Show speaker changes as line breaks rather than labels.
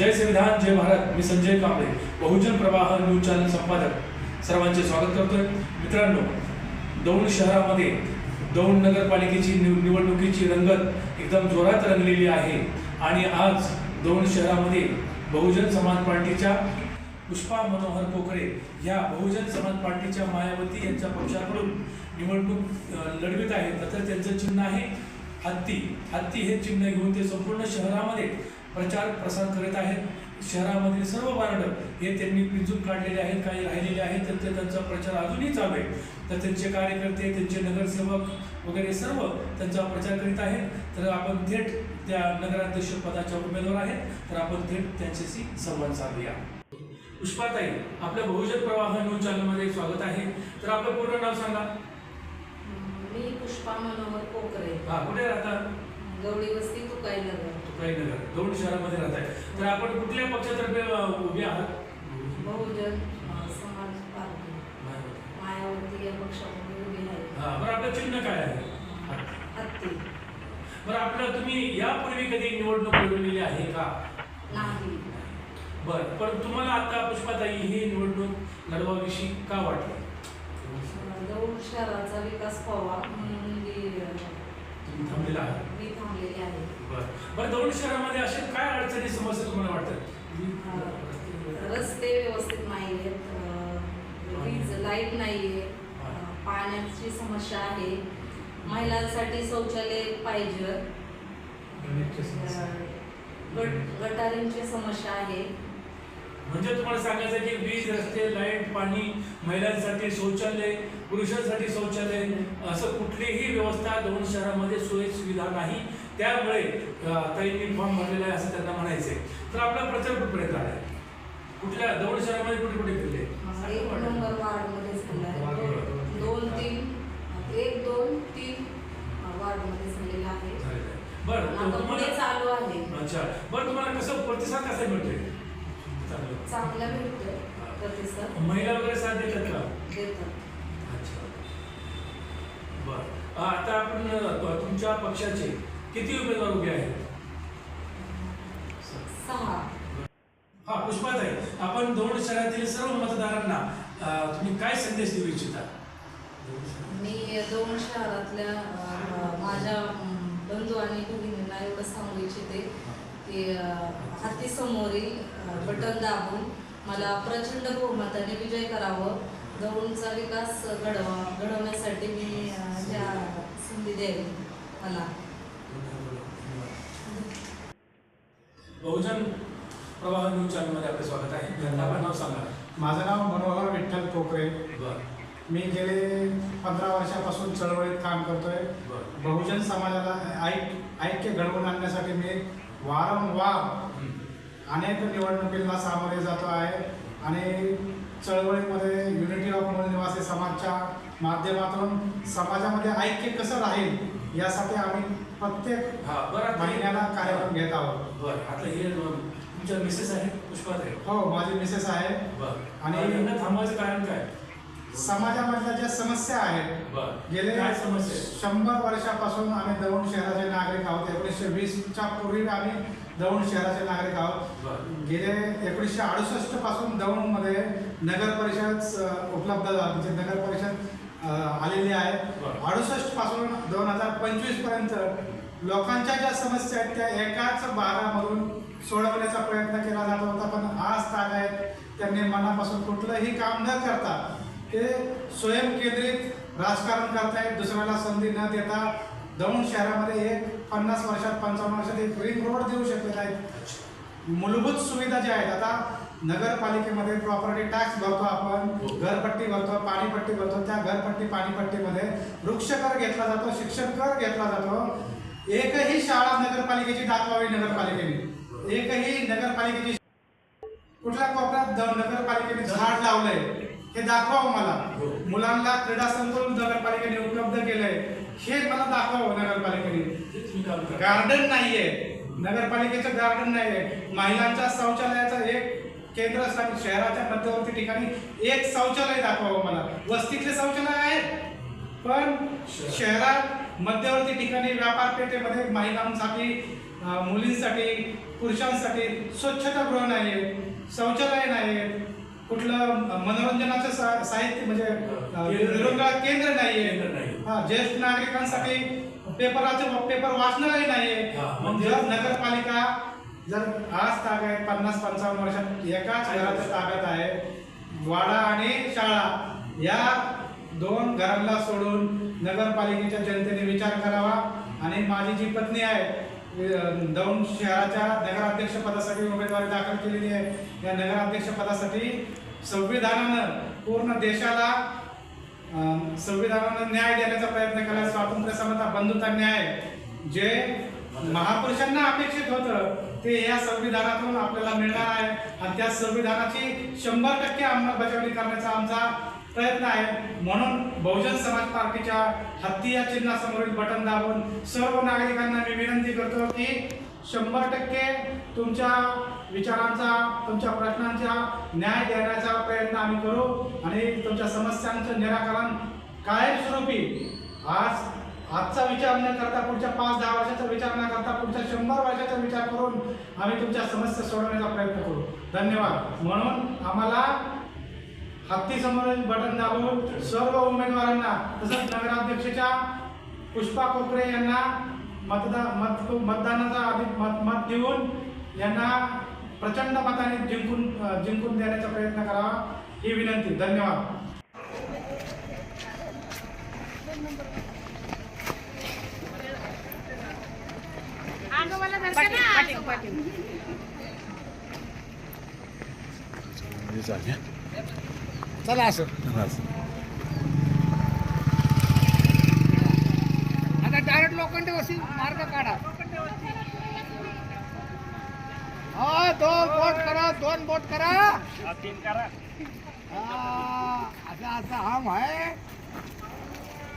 जय संविधान जय भारत. मी संजय कांबळे बहुजन प्रवाह news channel संपादक. सर्वांचे स्वागत करतोय. मित्रांनो दौंड शहरामध्ये दौंड नगरपालिकेची निव- निवडणुकीची रंगत एकदम जोरात रंगलेली आहे. आणि आज दौंड शहरामध्ये बहुजन समाज पार्टीच्या पुष्पा मनोहर पोखरे या बहुजन समाज पार्टीच्या मायावती यांच्या पक्षाकडून निवडणूक लढवित आहेत. तर त्यांचं चिन्ह आहे हत्ती. हत्ती हे चिन्ह घेऊन ते संपूर्ण शहरामध्ये प्रचार प्रसार करत आहेत. शहरामधील सर्व वार्ड हे त्यांनी पिंजून काढलेले आहेत काही राहिलेले आहेत. तर ते त्यांचा प्रचार अजूनही चालू आहे. तर त्यांचे कार्यकर्ते त्यांचे नगरसेवक वगैरे सर्व त्यांचा प्रचार करीत आहेत. तर आपण थेट त्या नगराध्यक्ष पदाच्या उमेदवार आहेत. तर आपण थेट त्यांच्याशी संवाद साधूया. पुष्पाताई आपल्या बहुजन प्रवाह न्यूज चॅनलमध्ये स्वागत आहे. तर आपलं पूर्ण नाव सांगा.
मी पुष्पा मनोहर पोकरे
हा कुठे राहता?
गवडी वस्ती तुकाई नगर
तुकाई नगर दौंड शहरामध्ये राहत आहे. तर आपण कुठल्या पक्षातर्फे उभे आहात?
बहुजन समाज पार्टी. मायावती या पक्षामध्ये उभी आहे
बरं आपलं चिन्ह काय आहे?
हत्ती.
बरं आपलं तुम्ही यापूर्वी कधी निवडणूक लढवलेली आहे का?
नाही.
बरं पण तुम्हाला आता पुष्पाताई ही निवडणूक लढवाविषयी का वाटलं?
दौंड शहराचा विकास व्हावा म्हणून
तुम्ही थांबलेला आहात
मी थांबलेली आहे.
बरं. बरं दौंड शहरामध्ये असे काय अडचणी समस्या तुम्हाला वाटतात?
रस्ते व्यवस्थित नाही आहेत वीज लाइट नाही आहे पाण्याची समस्या आहे. महिलांसाठी शौचालय पाहिजे. गटारींची समस्या आहे.
म्हणजे तुम्हाला सांगायचं आहे की वीज रस्ते लाइट पाणी महिलांसाठी शौचालय पुरुषांसाठी शौचालय असं कुठलीही व्यवस्था दोन शहरामध्ये सोयी सुविधा नाही. त्यामुळे ताईंनी फॉर्म भरलेला आहे असं त्यांना म्हणायचंय. तर आपला प्रचार कुठपर्यंत आलाय? कुठल्या दौंड शहरामध्ये कुठे कुठे फिरले?
आहे. दोन- तीन एक दोन तीन वार्डमध्ये झालेला आहे.
आहे. बरं तुम्हाला
चालू आहे.
अच्छा. बरं तुम्हाला कसं प्रतिसाद कसा मिळतोय? चांगलं.
भेटतोय प्रतिसाद.
महिला वगैरे साथ देतात का?
देतात.
अच्छा. बर. आता आपण तुमच्या पक्षाचे किती उमेदवार उभे आहेत?
सहा.
हा पुष्पाताई आपण दौंड शहरातील सर्व मतदारांना अ, तुम्ही काय संदेश देऊ इच्छिता?
मी दोन शहरातल्या अं, माझ्या बंधू आणि भगिनींना एवढं सांगू इच्छिते की हातीसमोरील बटन दाबून मला प्रचंड बहुमताने विजय करावं. दौंडचा विकास घडवा घडवण्यासाठी मी ज्या संधी द्यावी मला.
बहुजन प्रवाह न्यूज चॅनलमध्ये आपले स्वागत आहे. आपण नाव सांगा.
माझं नाव मनोहर विठ्ठल कोकरे. मी गेले पंधरा वर्षापासून चळवळीत काम करतोय. बहुजन समाजाला ऐक ऐक्य घडवून आणण्यासाठी मी वारंवार अनेक निवडणुकींना सामोरे जातो आहे आणि चळवळीमध्ये युनिटी ऑफ मूळ निवासी समाजच्या माध्यमातून समाजामध्ये ऐक्य कसं राहील यासाठी आम्ही प्रत्येक महिन्याला कार्यक्रम घेत आहोत.
आता हे तुमच्या मिसेस आहेत पुष्पाताई?
हो माझी मिसेस आहे आणि-
थांबवायचं कारण काय?
समाजामधल्या ज्या समस्या आहेत गेले? शंभर वर्षापासून आम्ही दौंड शहराचे नागरिक आहोत. एकोणीसशे वीसच्या पूर्वी आम्ही दौंड शहराचे नागरिक आहोत. गेले एकोणीसशे अडुसष्टपासून दौंडमध्ये नगर परिषद उपलब्ध म्हणजे नगर परिषद आलेली आहे. अडुसष्टपासून दोन हजार पंचवीसपर्यंत लोकांच्या ज्या समस्या आहेत त्या एकाच भागामधून सोडवण्याचा प्रयत्न केला जात होता. पण आज ताग आहेत त्यांनी मनापासून कुठलंही काम न करता ते स्वयंकेंद्रित राजकारण करतायत दुसऱ्याला संधी न देता दौंड शहरामध्ये एक पन्नास वर्षात पंचावन्न वर्षात एक रिंग रोड देऊ शकलेला आहे मूलभूत सुविधा ज्या आहेत आता नगरपालिकेमध्ये प्रॉपर्टी टॅक्स भरतो आपण घरपट्टी भरतो पाणीपट्टी भरतो त्या घरपट्टी पाणीपट्टीमध्ये वृक्ष कर घेतला जातो शिक्षण कर घेतला जातो. एकही शाळा नगरपालिकेची दाखवावी नगरपालिकेने. एकही नगरपालिकेची कुठल्या कोपऱ्यात नगरपालिकेने झाड लावलंय? हे दाखवावं मला.
हो.
मुलांना क्रीडा संकुल नगरपालिकेने उपलब्ध केलंय. हे मला दाखवावं नगरपालिकेने. गार्डन नाहीये. नगरपालिकेचं गार्डन नाहीये. महिलांच्या शौचालयाचं एक केंद्रस्थानी शहराच्या मध्यवर्ती ठिकाणी एक शौचालय दाखवावं मला. वस्तीतले शौचालय आहेत पण शहरात मध्यवर्ती ठिकाणी व्यापार पेठेमध्ये महिलांसाठी मुलींसाठी पुरुषांसाठी स्वच्छतागृह नाही आहे शौचालय नाही कुठलं मनोरंजनाचं सा- साहित्य म्हणजे विरंगुळा केंद्र नाही.
केंद्र
आहे
नाही.
हा ज्येष्ठ नागरिकांसाठी पेपराचं पेपर वाचनालय नाही आहे
हा,
मग
म्हणजे-
जर नगरपालिका जर आज ताब्यात पन्नास पंचावन्न वर्षात एकाच घराच्या ताब्यात आहे वाडा आणि शाळा या दोन घरांना सोडून नगरपालिकेच्या जनतेने विचार करावा. आणि माझी जी पत्नी आहे दौंड शहराच्या नगराध्यक्ष पदासाठी उमेदवारी दाखल केलेली आहे. या नगराध्यक्ष पदासाठी संविधानानं पूर्ण देशाला संविधानानं न्याय देण्याचा प्रयत्न केला. स्वातंत्र्य समता बंधुता न्याय. जे महापुरुषांना अपेक्षित होतं ते या संविधानातून आपल्याला मिळणार आहे. आणि त्या संविधानाची शंभर टक्के अंमलबजावणी करण्याचा आमचा प्रयत्न आहे. म्हणून बहुजन समाज पार्टीच्या हत्ती या चिन्हासमोरील बटन दाबून सर्व नागरिकांना मी विनंती करतो की शंभर टक्के तुमच्या विचारांचा तुमच्या प्रश्नांचा न्याय देण्याचा प्रयत्न आम्ही करू आणि तुमच्या समस्यांचं निराकरण कायमस्वरूपी आज आजचा विचार न करता पुढच्या पाच दहा वर्षाचा विचार न करता पुढच्या शंभर वर्षाचा विचार करून आम्ही तुमच्या समस्या सोडवण्याचा प्रयत्न करू. धन्यवाद. म्हणून आम्हाला हत्ती समोरील बटन दाबून सर्व उमेदवारांना तसंच नगराध्यक्षाच्या पुष्पा कोकरे यांना मतदा मत मतदानाचा अधिक मत मत देऊन यांना प्रचंड मताने जिंकून जिंकून देण्याचा प्रयत्न करावा ही विनंती. धन्यवाद.
चला असं. आता डायरेक्ट लोखंडी वस्ती मार्ग काढा. हा दोन बोट करा दोन बोट करा. तीन करा. असं असं हम आहे